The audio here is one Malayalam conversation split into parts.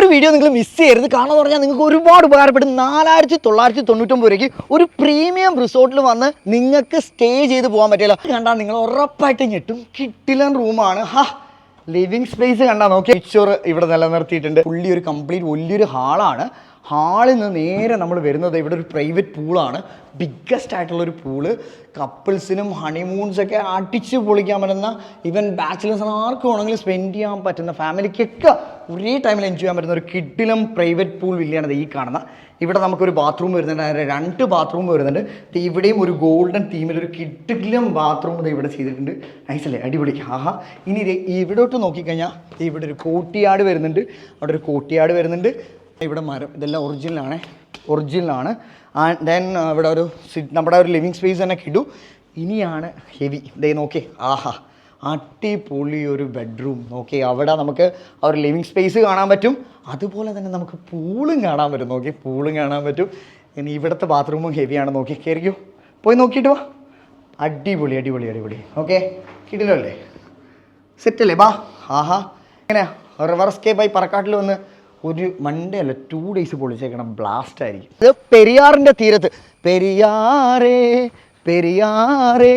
ഒരു വീഡിയോ നിങ്ങൾ മിസ് ചെയ്യരുത്. കാരണം എന്ന് പറഞ്ഞാൽ നിങ്ങൾക്ക് ഒരുപാട് ഉപകാരപ്പെടും. നാലായിരത്തി തൊള്ളായിരത്തി തൊണ്ണൂറ്റൊമ്പത് രൂപയ്ക്ക് ഒരു പ്രീമിയം റിസോർട്ടിൽ വന്ന് നിങ്ങൾക്ക് സ്റ്റേ ചെയ്ത് പോകാൻ പറ്റില്ല. കണ്ടാൽ നിങ്ങൾ ഉറപ്പായിട്ട് ഞെട്ടും. കിട്ടിലൻ റൂമാണ് ഹാ ലിവിങ് സ്പേസ് കണ്ടാൽ നോക്കി പിക്ചർ ഇവിടെ നിലനിർത്തിയിട്ടുണ്ട്. പുള്ളി ഒരു കംപ്ലീറ്റ് വലിയൊരു ഹാളാണ് ഹാളിൽ നിന്ന് നേരെ നമ്മൾ വരുന്നത് ഇവിടെ ഒരു പ്രൈവറ്റ് പൂളാണ്. ബിഗ്ഗസ്റ്റ് ആയിട്ടുള്ളൊരു പൂൾ. കപ്പിൾസിനും ഹണിമൂൺസൊക്കെ അടിച്ച് പൊളിക്കാൻ പറ്റുന്ന ഈവൻ ബാച്ചിലേഴ്സിന് ആർക്കും വേണമെങ്കിലും സ്പെൻഡ് ചെയ്യാൻ പറ്റുന്ന ഫാമിലിക്കൊക്കെ ഒരേ ടൈമിൽ എൻജോയ് ചെയ്യാൻ പറ്റുന്ന ഒരു കിഡിലും പ്രൈവറ്റ് പൂൾ വില്ലയാണ് ഈ കാണുന്ന. ഇവിടെ നമുക്കൊരു ബാത്റൂം വരുന്നുണ്ട്. അതിന് രണ്ട് ബാത്റൂം വരുന്നുണ്ട്. ഇവിടെയും ഒരു ഗോൾഡൻ തീമിൽ ഒരു കിഡിലും ബാത്റൂം ഇവിടെ ചെയ്തിട്ടുണ്ട്. നൈസല്ലേ അടിപൊളി. ആഹാ. ഇനി ഇവിടോട്ട് നോക്കിക്കഴിഞ്ഞാൽ ഇവിടെ ഒരു കോട്ടിയാട് വരുന്നുണ്ട്. അവിടെ ഒരു കോട്ടിയാട് വരുന്നുണ്ട്. ഇവിടെ മരം ഇതെല്ലാം ഒറിജിനലാണ് ഒറിജിനലാണ് ആൻഡ് ദെൻ ഇവിടെ ഒരു നമ്മുടെ ഒരു ലിവിങ് സ്പേസ് തന്നെ കിടു. ഇനിയാണ് ഹെവി ദേ നോക്കേ ആഹാ. അടിപൊളി ഒരു ബെഡ്റൂം നോക്കി അവിടെ നമുക്ക് ആ ഒരു ലിവിങ് സ്പേസ് കാണാൻ പറ്റും. അതുപോലെ തന്നെ നമുക്ക് പൂളും കാണാൻ പറ്റും. നോക്കി പൂളും കാണാൻ പറ്റും. ഇനി ഇവിടുത്തെ ബാത്റൂമും ഹെവിയാണ് നോക്കി കയറിക്കോ പോയി നോക്കിയിട്ട് വാ. അടിപൊളി അടിപൊളി അടിപൊളി. ഓക്കെ കിടിലല്ലേ? സെറ്റല്ലേ ബാ. ആഹാ. എങ്ങനെയാ റിവർ സ്കേപ്പായി പറക്കാട്ടിൽ വന്ന് ഒരു മൺഡേ അല്ല ടു ഡേയ്സ് പൊളിച്ചേക്കണം ബ്ലാസ്റ്റ് ആയിരിക്കും. ഇത് പെരിയാറിന്റെ തീരത്ത്. പെരിയാറേ പെരിയാറേ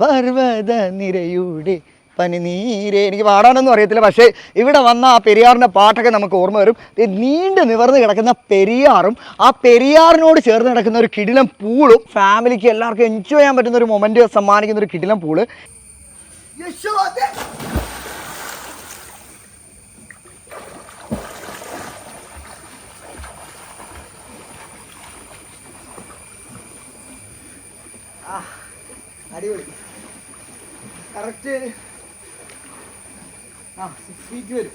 പർവത നിരയുടെ പനിനീരെ. എനിക്ക് പാടാനൊന്നും അറിയത്തില്ല പക്ഷേ ഇവിടെ വന്ന ആ പെരിയാറിന്റെ പാട്ടൊക്കെ നമുക്ക് ഓർമ്മ വരും. നീണ്ടു നിവർന്ന് കിടക്കുന്ന പെരിയാറും ആ പെരിയാറിനോട് ചേർന്ന് കിടക്കുന്ന ഒരു കിടിലം പൂളും ഫാമിലിക്ക് എല്ലാവർക്കും എൻജോയ് ചെയ്യാൻ പറ്റുന്ന ഒരു മൊമെന്റ് സമ്മാനിക്കുന്ന ഒരു കിടിലം പൂൾ. അടിപൊളി. കറക്റ്റ് ആ സിക്സ് ഫീറ്റ് വരും.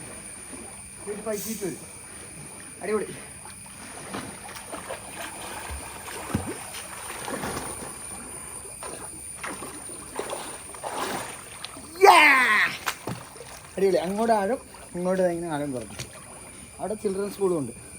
ഫീറ്റ് ഫൈവ് ഫീറ്റ് വരും. അടിപൊളി! അടിപൊളി. അങ്ങോട്ട് ആഴം ഇങ്ങോട്ട് ഇങ്ങനെ ആഴം കുറഞ്ഞു. അവിടെ ചിൽഡ്രൻസ് സ്കൂളും ഉണ്ട്.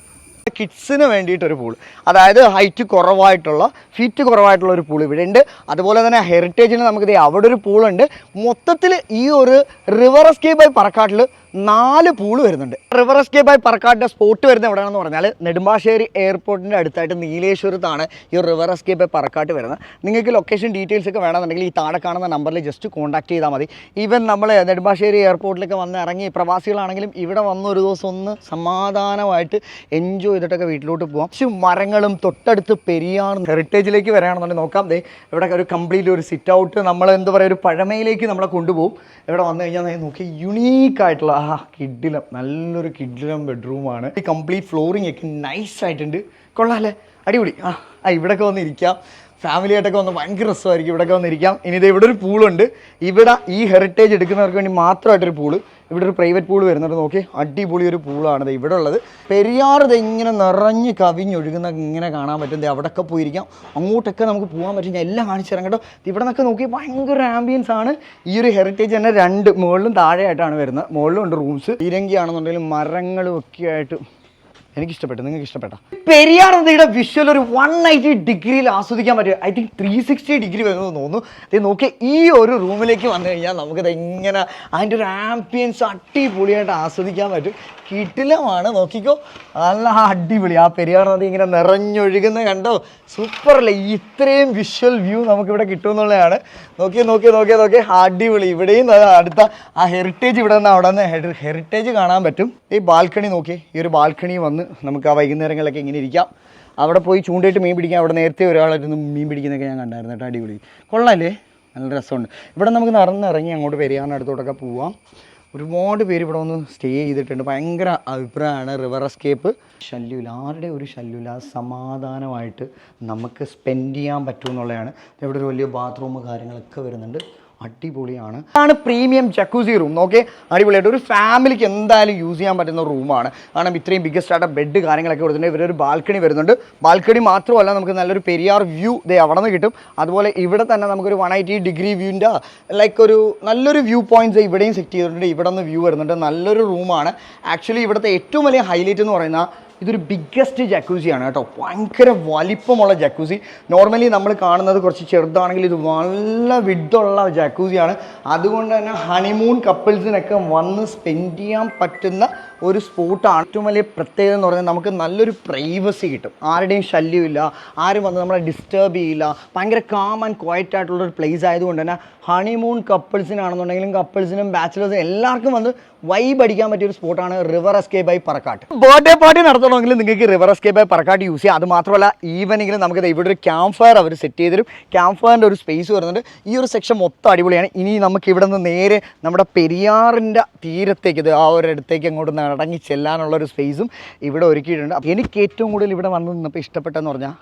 കിഡ്സിന് വേണ്ടിയിട്ടൊരു പൂൾ അതായത് ഹൈറ്റ് കുറവായിട്ടുള്ള ഫീറ്റ് കുറവായിട്ടുള്ള ഒരു പൂൾ ഇവിടെ ഉണ്ട് അതുപോലെ തന്നെ ഹെറിറ്റേജിന് നമുക്ക് അവിടെ ഒരു പൂളുണ്ട് മൊത്തത്തിൽ ഈ ഒരു റിവർ എസ്കേപ്പ് ആയി പറക്കാട്ടിൽ നാല് പൂൾ വരുന്നുണ്ട്. റിവർ എസ്കേപ്പ് ആയി പറക്കാട്ടിന്റെ സ്പോട്ട് വരുന്നത് എവിടെയാണെന്ന് പറഞ്ഞാൽ നെടുമ്പാശ്ശേരി എയർപോർട്ടിന്റെ അടുത്തായിട്ട് നീലേശ്വരത്താണ് ഈ റിവർ എസ്കേപ്പ് ആയി പറക്കാട്ട് വരുന്നത്. നിങ്ങൾക്ക് ലൊക്കേഷൻ ഡീറ്റെയിൽസ് ഒക്കെ വേണമെന്നുണ്ടെങ്കിൽ ഈ താഴെ കാണുന്ന നമ്പറിൽ ജസ്റ്റ് കോൺടാക്ട് ചെയ്താൽ മതി. ഈവൻ നമ്മൾ നെടുമ്പാശ്ശേരി എയർപോർട്ടിലേക്ക് വന്ന് ഇറങ്ങി പ്രവാസികളാണെങ്കിലും ഇവിടെ വന്ന് ഒരു ദിവസം ഒന്ന് സമാധാനമായിട്ട് എൻജോയ് ചെയ്തിട്ടൊക്കെ വീട്ടിലോട്ട് പോകാം കുറച്ച് മരങ്ങളും തൊട്ടടുത്ത് പെരിയാർ ഹെറിറ്റേജിലേക്ക് വരികയാണെന്നുണ്ടെങ്കിൽ നോക്കാം. ദേ ഇവിടെ ഒരു കംപ്ലീറ്റ് ഒരു സിറ്റ് ഔട്ട് നമ്മൾ എന്താ പറയുക ഒരു പഴമയിലേക്ക് നമ്മളെ കൊണ്ടുപോകും. ഇവിടെ വന്നു കഴിഞ്ഞാൽ നോക്കി യുണീക്ക് ആ കിഡിലം. നല്ലൊരു കിഡിലം ബെഡ്റൂമാണ് ഈ കംപ്ലീറ്റ് ഫ്ലോറിംഗ് ഒക്കെ നൈസ് ആയിട്ടുണ്ട്. കൊള്ളാമല്ലേ അടിപൊളി. ആ ആ ഇവിടെയൊക്കെ വന്ന് ഇരിക്കാം. ഫാമിലി ആയിട്ടൊക്കെ വന്ന് ഭയങ്കര രസമായിരിക്കും. ഇവിടെയൊക്കെ വന്നിരിക്കാം ഇനി ഇത് ഇവിടെ ഒരു പൂളുണ്ട് ഇവിടെ ഈ ഹെറിറ്റേജ് എടുക്കുന്നവർക്ക് വേണ്ടി മാത്രമായിട്ടൊരു പൂൾ ഇവിടെ ഒരു പ്രൈവറ്റ് പൂൾ വരുന്നുണ്ട്. നോക്കി അടിപൊളി ഒരു പൂളാണ് ഇവിടെ ഉള്ളത്. പെരിയാർ ഇങ്ങനെ നിറഞ്ഞ് കവിഞ്ഞൊഴുകുന്ന ഇങ്ങനെ കാണാൻ പറ്റും. അവിടെയൊക്കെ പോയിരിക്കാം. അങ്ങോട്ടൊക്കെ നമുക്ക് പോകാൻ പറ്റും. ഞാൻ എല്ലാം കാണിച്ചു തരാം കേട്ടോ. ഇവിടെ നിന്നൊക്കെ നോക്കി ഭയങ്കര ആംബിയൻസ് ആണ്. ഈ ഒരു ഹെറിറ്റേജ് തന്നെ രണ്ട് മുകളിലും താഴെയായിട്ടാണ് വരുന്നത്. മുകളിലും ഉണ്ട് റൂംസ് ഇരങ്കിയാണെന്നുണ്ടെങ്കിലും മരങ്ങളും ഒക്കെ ആയിട്ട് എനിക്ക് ഇഷ്ടപ്പെട്ടു നിങ്ങൾക്ക് ഇഷ്ടപ്പെട്ട പെരിയാർ നദിയുടെ വിഷ്വൽ ഒരു വൺ നയന്റി ഡിഗ്രിയിൽ ആസ്വദിക്കാൻ പറ്റും I think three sixty degree വരുമെന്ന് തോന്നുന്നു. ഇത് നോക്കി ഈ ഒരു റൂമിലേക്ക് വന്നു കഴിഞ്ഞാൽ നമുക്കിത് എങ്ങനെ അതിന്റെ ഒരു ആംബിയൻസ് അടിപൊളിയായിട്ട് ആസ്വദിക്കാൻ പറ്റും. കിട്ടിലമാണ് നോക്കിക്കോ. നല്ല അടിപൊളി. ആ പെരിയാർ നദി ഇങ്ങനെ നിറഞ്ഞൊഴുകുന്ന കണ്ടോ? സൂപ്പർ അല്ലേ? ഇത്രയും വിഷ്വൽ വ്യൂ നമുക്കിവിടെ കിട്ടുമെന്നുള്ളതാണ്. നോക്കി നോക്കി നോക്കി നോക്കി അടിപൊളി. ഇവിടെയും അടുത്ത ആ ഹെറിറ്റേജ് ഇവിടെ നിന്ന് അവിടെ നിന്ന് ഹെറിറ്റേജ് കാണാൻ പറ്റും. ഈ ബാൽക്കണി നോക്കി ഈ ഒരു ബാൽക്കണി വന്ന് നമുക്ക് ആ വൈകുന്നേരങ്ങളിലൊക്കെ ഇങ്ങനെ ഇരിക്കാം. അവിടെ പോയി ചൂണ്ടയിട്ട് മീൻ പിടിക്കാം അവിടെ നേരത്തെ ഒരാളായിരുന്നു മീൻ പിടിക്കുന്നതൊക്കെ ഞാൻ കണ്ടായിരുന്നു കേട്ടോ അടിപൊളി. കൊള്ളാല്ലേ? നല്ല രസമുണ്ട്. ഇവിടെ നമുക്ക് നടന്നിറങ്ങി അങ്ങോട്ട് പെരിയാറിനടുത്തോട്ടൊക്കെ പോവാം. ഒരുപാട് പേര് ഇവിടെ വന്ന് സ്റ്റേ ചെയ്തിട്ടുണ്ട്. ഭയങ്കര അഭിപ്രായമാണ് റിവർ എസ്കേപ്പ് ശല്യമില്ല. ആരുടെ ഒരു ശല്യമില്ല. സമാധാനമായിട്ട് നമുക്ക് സ്പെൻഡ് ചെയ്യാൻ പറ്റുമെന്നുള്ളതാണ്. ഇവിടെ ഒരു വലിയ ബാത്റൂം കാര്യങ്ങളൊക്കെ വരുന്നുണ്ട്. അടിപൊളിയാണ്. ആണ് പ്രീമിയം ജക്കൂസി റൂം നോക്കേ അടിപൊളിയായിട്ട് ഒരു ഫാമിലിക്ക് എന്തായാലും യൂസ് ചെയ്യാൻ പറ്റുന്ന റൂമാണ് കാരണം ഇത്രയും ബിഗ്ഗസ്റ്റ് ആയിട്ട് ബെഡ് കാര്യങ്ങളൊക്കെ കൊടുത്തിട്ടുണ്ട്. ഇവരൊരു ബാൽക്കണി വരുന്നുണ്ട്. ബാൽക്കണി മാത്രമല്ല നമുക്ക് നല്ലൊരു പെരിയാർ വ്യൂ ദേ അവിടെ നിന്ന് കിട്ടും. അതുപോലെ ഇവിടെ തന്നെ നമുക്കൊരു വൺ എയ്റ്റി ഡിഗ്രി വ്യൂവിന്റെ ലൈക്ക് ഒരു നല്ലൊരു വ്യൂ പോയിന്റ്സ് ഇവിടെയും സെറ്റ് ചെയ്തിട്ടുണ്ട്. ഇവിടെ നിന്ന് വ്യൂ വരുന്നുണ്ട്. നല്ലൊരു റൂമാണ് ആക്ച്വലി ഇവിടുത്തെ ഏറ്റവും വലിയ ഹൈലൈറ്റ് എന്ന് പറയുന്ന ഇതൊരു ബിഗ്ഗസ്റ്റ് ജക്കൂസിയാണ് കേട്ടോ. ഭയങ്കര വലിപ്പമുള്ള ജക്കൂസി നോർമലി നമ്മൾ കാണുന്നത് കുറച്ച് ചെറുതാണെങ്കിൽ ഇത് നല്ല വിഡുള്ള ജക്കൂസിയാണ് അതുകൊണ്ട് തന്നെ ഹണിമൂൺ കപ്പിൾസിനൊക്കെ വന്ന് സ്പെൻഡ് ചെയ്യാൻ പറ്റുന്ന ഒരു സ്പോട്ടാണ് ഏറ്റവും വലിയ പ്രത്യേകത എന്ന് പറഞ്ഞാൽ നമുക്ക് നല്ലൊരു പ്രൈവസി കിട്ടും. ആരുടെയും ശല്യമില്ല ആരും വന്ന് നമ്മളെ ഡിസ്റ്റർബ് ചെയ്യില്ല. ഭയങ്കര കാം ആൻഡ് ക്വയറ്റ് ആയിട്ടുള്ള ഒരു പ്ലേസ് ആയതുകൊണ്ട് തന്നെ ഹണിമൂൺ കപ്പിൾസിനാണെന്നുണ്ടെങ്കിലും കപ്പിൾസിനും ബാച്ചിലേഴ്സിനും എല്ലാവർക്കും വന്ന് വൈബ് അടിക്കാൻ പറ്റിയ ഒരു സ്പോട്ടാണ് river escape by Parakkat birthday party നടത്തണമെങ്കിൽ നിങ്ങൾക്ക് river escape by Parakkat use ചെയ്യാം. അത് മാത്രമല്ല ഈവനിങ്ങിൽ നമുക്ക് ഇവിടെ ഒരു ക്യാമ്പ് ഫയർ അവർ സെറ്റ് ചെയ്ത് തരും. ക്യാമ്പ് ഫയറിന്റെ ഒരു സ്പേസ് വരുന്നുണ്ട്. ഈ ഒരു സെക്ഷൻ മൊത്തം അടിപൊളിയാണ്. ഇനി നമുക്ക് ഇവിടെ നിന്ന് നേരെ നമ്മുടെ പെരിയാറിന്റെ തീരത്തേക്ക് ഇത് ആ ഒരു അടുത്തേക്ക് അങ്ങോട്ട് നടങ്ങി ചെല്ലാനുള്ള ഒരു സ്പേസും ഇവിടെ ഒരുക്കിയിട്ടുണ്ട്. അപ്പോൾ എനിക്ക് ഏറ്റവും കൂടുതൽ ഇവിടെ വന്ന് നിന്നപ്പോൾ ഇഷ്ടപ്പെട്ടെന്ന് പറഞ്ഞാൽ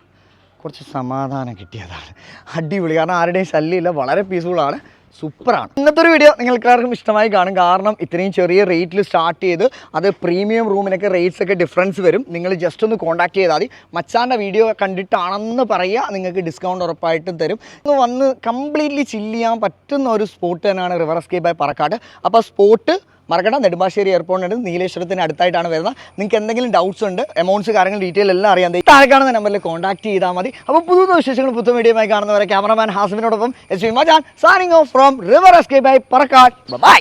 കുറച്ച് സമാധാനം കിട്ടിയതാണ്. അടിപൊളി. കാരണം ആരുടെയും ശല്യമില്ല. വളരെ പീസ്ഫുള്ളാണ് സൂപ്പറാണ്. ഇന്നത്തെ ഒരു വീഡിയോ നിങ്ങൾക്ക് എല്ലാവർക്കും ഇഷ്ടമായി കാണും. കാരണം ഇത്രയും ചെറിയ റേറ്റിൽ സ്റ്റാർട്ട് ചെയ്ത് അത് പ്രീമിയം റൂമിനൊക്കെ റേറ്റ്സ് ഒക്കെ ഡിഫറൻസ് വരും. നിങ്ങൾ ജസ്റ്റ് ഒന്ന് കോൺടാക്ട് ചെയ്താൽ മതി. മച്ചാന്റെ വീഡിയോ കണ്ടിട്ടാണെന്ന് പറയുക. നിങ്ങൾക്ക് ഡിസ്കൗണ്ട് ഉറപ്പായിട്ടും തരും. ഒന്ന് വന്ന് കംപ്ലീറ്റ്ലി ചില്ല് ചെയ്യാൻ പറ്റുന്ന ഒരു സ്പോട്ട് തന്നെയാണ് റിവർ എസ്കേപ്പ് ബൈ പറക്കാട് അപ്പോൾ സ്പോട്ട് മറക്കണം നെടുമ്പാശ്ശേരി എയർപോർട്ടിന് നീലേശ്വരത്തിന് അടുത്തായിട്ടാണ് വരുന്നത്. നിങ്ങൾക്ക് എന്തെങ്കിലും ഡൗട്ട്സ് ഉണ്ട് എമൗണ്ട്സ് കാര്യങ്ങൾ ഡീറ്റെയിൽ എല്ലാം അറിയാൻ താഴെ കാണുന്ന നമ്പറിൽ കോൺടാക്ട് ചെയ്താൽ മതി. അപ്പോൾ പുതിയ വിശേഷങ്ങൾ പുതു മീഡിയമായി കാണുന്നവരെ cameraman ഹാസിമിനോടൊപ്പം S V Majan signing off from river escape by Parakkad bye